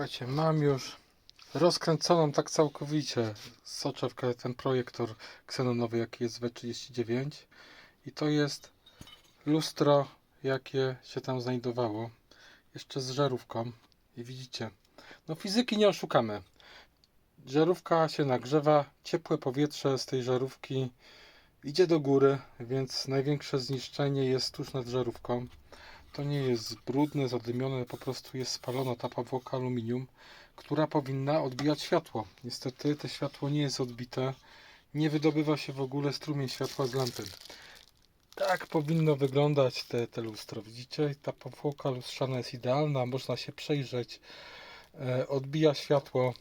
Słuchajcie, mam już rozkręconą tak całkowicie soczewkę, ten projektor ksenonowy, jaki jest W39 i to jest lustro, jakie się tam znajdowało, jeszcze z żarówką i widzicie, no fizyki nie oszukamy. Żarówka się nagrzewa, ciepłe powietrze z tej żarówki idzie do góry, więc największe zniszczenie jest tuż nad żarówką. To nie jest brudne, zadymione, po prostu jest spalona ta powłoka aluminium, która powinna odbijać światło. Niestety to światło nie jest odbite, nie wydobywa się w ogóle strumień światła z lampy. Tak powinno wyglądać te, te lustro. Widzicie, ta powłoka lustrzana jest idealna, można się przejrzeć, e, odbija światło.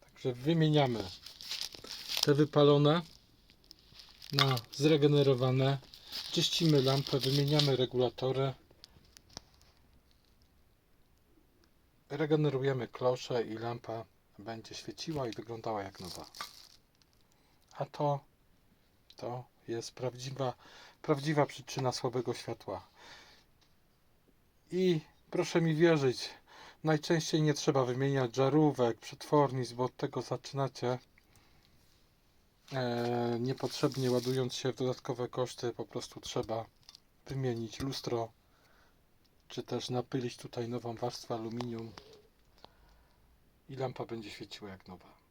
Także wymieniamy te wypalone na zregenerowane. Czyścimy lampę, wymieniamy regulatory. Regenerujemy klosze i lampa będzie świeciła i wyglądała jak nowa. A to, to jest prawdziwa, prawdziwa przyczyna słabego światła. I proszę mi wierzyć, najczęściej nie trzeba wymieniać żarówek, przetwornic, bo od tego zaczynacie niepotrzebnie ładując się w dodatkowe koszty, po prostu trzeba wymienić lustro, czy też napylić tutaj nową warstwę aluminium i lampa będzie świeciła jak nowa.